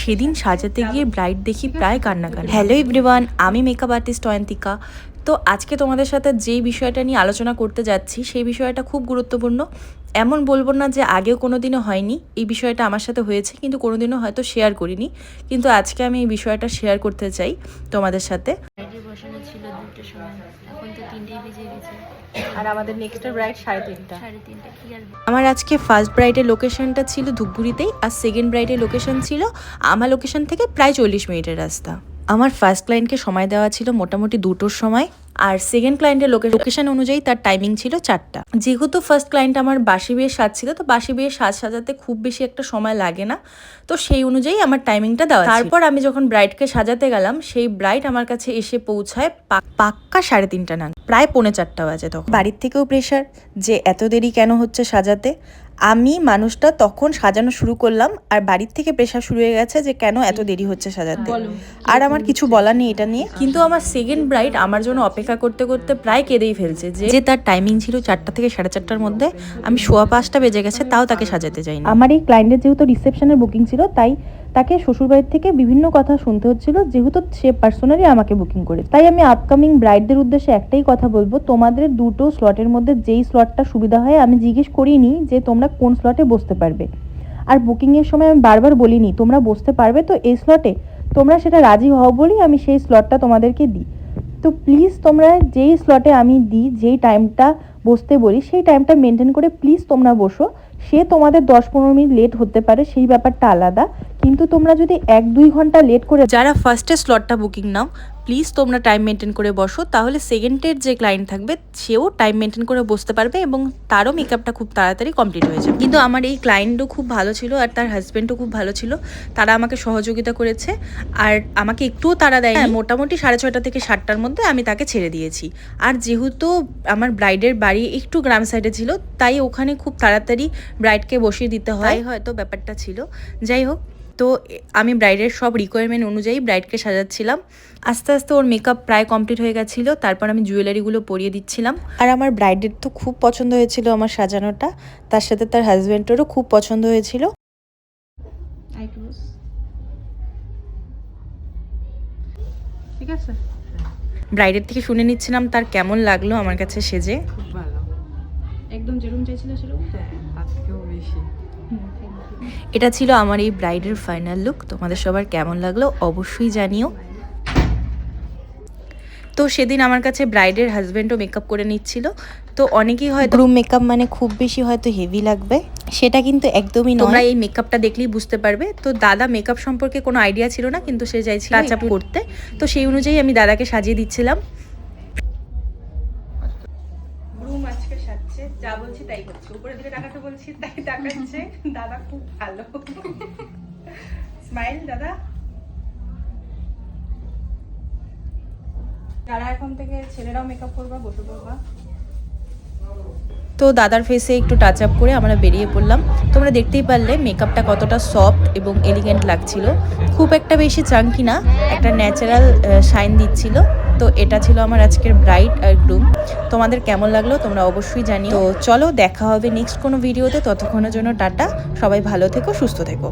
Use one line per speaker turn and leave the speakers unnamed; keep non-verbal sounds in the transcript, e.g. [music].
সেদিন সাজাতে গিয়ে ব্রাইড দেখি প্রায় কান্নাকানি হ্যালো এভরিওয়ান আমি মেকআপ আর্টিস্ট অয়ন্তিকা। তো আজকে তোমাদের সাথে যে বিষয়টা নিয়ে আলোচনা করতে যাচ্ছি, সেই বিষয়টা খুব গুরুত্বপূর্ণ। এমন বলব না যে আগেও কোনো দিনও হয়নি, এই বিষয়টা আমার সাথে হয়েছে, কিন্তু কোনোদিনও হয়তো শেয়ার করিনি। কিন্তু আজকে আমি এই বিষয়টা শেয়ার করতে চাই তোমাদের সাথে।
বসানো ছিল দুটোর সময় এখন তো তিনটেই বেজে গেছে।
আর আমাদের নেক্সট ব্রাইড সাড়ে তিনটা।
সাড়ে তিনটা কি আর
আমার আজকে ফার্স্ট ব্রাইডের লোকেশনটা ছিল ধূপগুড়িতেই আর সেকেন্ড ব্রাইডের লোকেশন ছিল আমার লোকেশন থেকে প্রায় চল্লিশ মিনিটের রাস্তা। আমার ফার্স্ট ক্লায়েন্টকে সময় দেওয়া ছিল মোটামুটি দুটোর সময়। আর সেকেন্ড ক্লায়েন্টের লোকেশন অনুযায়ী তার টাইমিং ছিল চারটা। যেহেতু ফার্স্ট ক্লায়েন্ট আমার বাসি বিয়ে সাজ ছিল তো বাসি বিয়ে সাজ সাজাতে খুব বেশি একটা সময় লাগে না। তো সেই অনুযায়ী আমার টাইমিংটা দেওয়া তারপর আমি যখন ব্রাইডকে সাজাতে গেলাম সেই ব্রাইড আমার কাছে এসে পৌঁছায় পাক্কা সাড়ে তিনটা নাগাদ। প্রায় পৌনে চারটা বাজে তখন। বাড়ির থেকেও প্রেশার যে এত দেরি কেন হচ্ছে সাজাতে? আমি মানুষটা তখন সাজানো শুরু করলাম আর বাড়ির থেকে প্রেশার শুরু হয়ে গেছে যে কেন এত দেরি হচ্ছে সাজাতে? আর আমার কিছু বলার নেই এটা নিয়ে। কিন্তু আমার সেকেন্ড ব্রাইড আমার জন্য অপেক্ষা করতে করতে প্রায় কেঁদেই ফেলছে যে যে তার টাইমিং ছিল চারটা থেকে সাড়ে চারটার মধ্যে আমি সোয়া পাঁচটা বেজে গেছে তাও তাকে সাজাতে যাইনি।
আমার এই ক্লায়েন্টের যেহেতু রিসেপশনের বুকিং ছিল তাই তাকে শ্বশুরবাড়ির থেকে বিভিন্ন কথা শুনতে হচ্ছিল যেহেতু সে পার্সোনালি আমাকে বুকিং করে তাই আমি আপকামিং ব্রাইডদের উদ্দেশ্যে একটাই কথা বলব তোমাদের দুটো স্লটের মধ্যে যেই স্লটটা সুবিধা হয় আমি জিজ্ঞেস করিনি যে তোমরা কোন স্লটে বসতে পারবে। আর বুকিংয়ের সময় আমি বারবার বলিনি তোমরা বসতে পারবে তো এই স্লটে তোমরা সেটা রাজি হও বলেই আমি সেই স্লটটা তোমাদেরকে দিই। তো প্লিজ তোমরা যেই স্লটে আমি দিই, যেই টাইমটা বসতে বলি, সেই টাইমটা মেনটেন করে প্লিজ তোমরা বসো। সে তোমাদের দশ পনেরো মিনিট লেট হতে পারে, সেই ব্যাপারটা আলাদা। কিন্তু তোমরা যদি এক দুই ঘণ্টা লেট করে
যারা ফার্স্টে স্লটটা বুকিং নাও প্লিজ তোমরা টাইম মেনটেন করে বসো, তাহলে সেকেন্ডের যে ক্লায়েন্ট থাকবে, সেও টাইম মেনটেন করে বসতে পারবে এবং তারও মেকআপটা খুব তাড়াতাড়ি কমপ্লিট হয়ে যাবে। কিন্তু আমার এই ক্লায়েন্টও খুব ভালো ছিল আর তার হাজব্যান্ডও খুব ভালো ছিল। তারা আমাকে সহযোগিতা করেছে আর আমাকে একটুও তাড়া দেয় মোটামুটি সাড়ে ছয়টা থেকে সাতটার মধ্যে আমি তাকে ছেড়ে দিয়েছি। আর যেহেতু আমার ব্রাইডের বাড়ি একটু গ্রাম সাইডে ছিল, তাই ওখানে খুব তাড়াতাড়ি ব্রাইডকে বসিয়ে দিতে হয়। হয়তো ব্যাপারটা ছিল। যাই হোক, তো আমি ব্রাইডের সব রিকোয়ারমেন্ট অনুযায়ী ব্রাইডকে সাজাচ্ছিলাম। আস্তে আস্তে আস্তে ওর মেকআপ প্রায় কমপ্লিট হয়ে গেছিল তারপর আমি জুয়েলারিগুলো পরিয়ে দিচ্ছিলাম। আর আমার ব্রাইডের তো খুব পছন্দ হয়েছিল আমার সাজানোটা তার সাথে তার হাজব্যান্ডেরও খুব পছন্দ হয়েছিল।
ঠিক আছে।
ব্রাইডের থেকে শুনে নিচ্ছিলাম তার কেমন লাগল আমার কাছে সেজে।
খুব ভালো।
একদম যেরকম চাইছিল সেরকম। তো
হ্যাঁ বেশি।
এটা ছিল আমার এই ব্রাইডের ফাইনাল লুক তোমাদের সবার কেমন লাগল অবশ্যই জানিও। তো সেদিন আমার কাছে ব্রাইডের হাজব্যান্ডও মেকআপ করে নিচ্ছিল। তো অনেকেই হয়তো গ্রুম মেকআপ মানে খুব বেশি হয়তো হেভি লাগবে। সেটা কিন্তু একদমই নয়। তোমরা এই মেকআপটা দেখলেই বুঝতে পারবে। তো দাদা মেকআপ সম্পর্কে কোনো আইডিয়া ছিল না কিন্তু সে চাইছিল টাচ আপ করতে। তো সেই অনুযায়ী আমি দাদাকে সাজিয়ে দিচ্ছিলাম।
রুম আজকে সাজছে যা বলছি তাই করছে। উপরে দিকে তাকাতে বলছি তাই তাকাচ্ছে। দাদা খুব ভালো। [laughs] স্মাইল দাদা। যারা এখন থেকে ছেলেরাও মেকআপ করবা, বসে পড়বা।
তো দাদার ফেসে একটু টাচ আপ করে আমরা বেরিয়ে পড়লাম। তোমরা দেখতেই পারলে মেকআপটা কতটা সফট এবং এলিগেন্ট লাগছিল। খুব একটা বেশি চাঙ্কি না, একটা ন্যাচারাল শাইন দিচ্ছিল। তো এটা ছিল আমার আজকের ব্রাইট আর গ্রুম তোমাদের কেমন লাগল তোমরা অবশ্যই জানিও। তো চলো দেখা হবে নেক্সট কোনো ভিডিওতে ততক্ষণের জন্য টাটা। সবাই ভালো থেকো, সুস্থ থেকো।